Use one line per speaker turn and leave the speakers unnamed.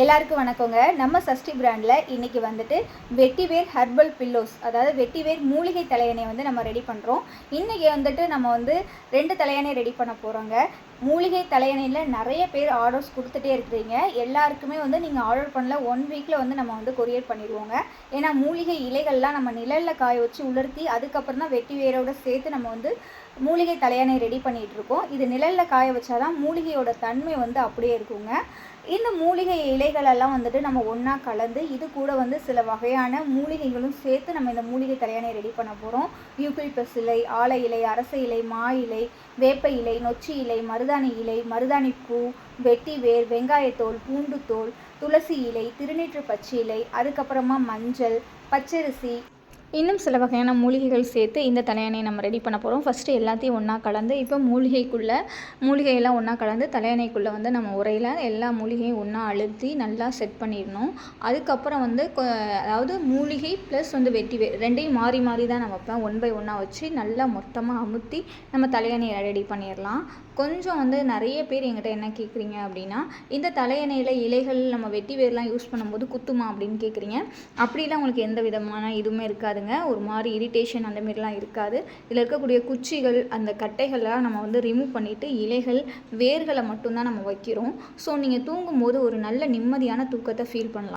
எல்லாருக்கும் வணக்கங்க. நம்ம சஷ்டி பிராண்டில் இன்றைக்கி வந்துட்டு வெட்டிவேர் ஹெர்பல் பில்லோஸ் அதாவது வெட்டிவேர் மூலிகை தலையணை வந்து நம்ம ரெடி பண்ணுறோம் இன்றைக்கி வந்துட்டு நம்ம வந்து ரெண்டு தலையணை ரெடி பண்ண போகிறோங்க மூலிகை தலையணையில் நிறைய பேர் ஆர்டர்ஸ் கொடுத்துட்டே இருக்கிறீங்க. எல்லாருக்குமே வந்து நீங்கள் ஆர்டர் பண்ணல ஒன் வீக்கில் வந்து நம்ம வந்து கொரியர் பண்ணிடுவோங்க. ஏன்னா மூலிகை இலைகள்லாம் நம்ம நிழலில் காய வச்சு உலர்த்தி அதுக்கப்புறம் தான் வெட்டி வேரோட சேர்த்து நம்ம வந்து மூலிகை தலையணை ரெடி பண்ணிகிட்டு இருக்கோம். இது நிழலில் காய வச்சாதான் மூலிகையோட தன்மை வந்து அப்படியே இருக்குங்க. இந்த மூலிகை இலைகளெல்லாம் வந்துட்டு நம்ம ஒன்றா கலந்து இது கூட வந்து சில வகையான மூலிகைகளும் சேர்த்து நம்ம இந்த மூலிகை தலையணை ரெடி பண்ண போகிறோம் யூபிலிப்பஸ் இலை ஆலை இலை அரச இலை மா இலை வேப்ப இலை நொச்சி இலை மருதாணி இலை மருதாணி பூ வெட்டி வேர் வெங்காயத்தோல் பூண்டுத்தோல் துளசி இலை திருநீற்று பச்சை இலை அதுக்கப்புறமா மஞ்சள் பச்சரிசி இன்னும் சில வகையான மூலிகைகள் சேர்த்து இந்த தலையணை நம்ம ரெடி பண்ண போகிறோம் ஃபஸ்ட்டு எல்லாத்தையும் ஒன்றா கலந்து இப்போ மூலிகைக்குள்ளே மூலிகையெல்லாம் ஒன்றா கலந்து தலையணைக்குள்ளே வந்து நம்ம உரையில் எல்லா மூலிகையும் ஒன்றா அழுத்தி நல்லா செட் பண்ணிடணும். அதுக்கப்புறம் வந்து அதாவது மூலிகை ப்ளஸ் வந்து வெட்டி வே ரெண்டையும் மாறி மாறி தான் நான் வைப்பேன் ஒன் பை ஒன்றா வச்சு நல்லா மொத்தமாக அமுத்தி நம்ம தலையணையை ரெடி பண்ணிடலாம். கொஞ்சம் வந்து நிறைய பேர் எங்கிட்ட என்ன கேட்குறீங்க அப்படின்னா இந்த தலையணையில் இலைகள் நம்ம வெட்டி வேர்லாம் யூஸ் பண்ணும்போது குத்துமா அப்படின்னு கேட்குறீங்க அப்படிலாம் உங்களுக்கு எந்த விதமான இதுவுமே இருக்காது இருக்காதுங்க ஒரு மாதிரி இரிட்டேஷன் அந்த மாதிரிலாம் இருக்காது. இதில் இருக்கக்கூடிய குச்சிகள் அந்த கட்டைகள்லாம் நம்ம வந்து ரிமூவ் பண்ணிவிட்டு இலைகள் வேர்களை மட்டும்தான் நம்ம வைக்கிறோம். ஸோ நீங்கள் தூங்கும்போது ஒரு நல்ல நிம்மதியான தூக்கத்தை ஃபீல் பண்ணலாம்.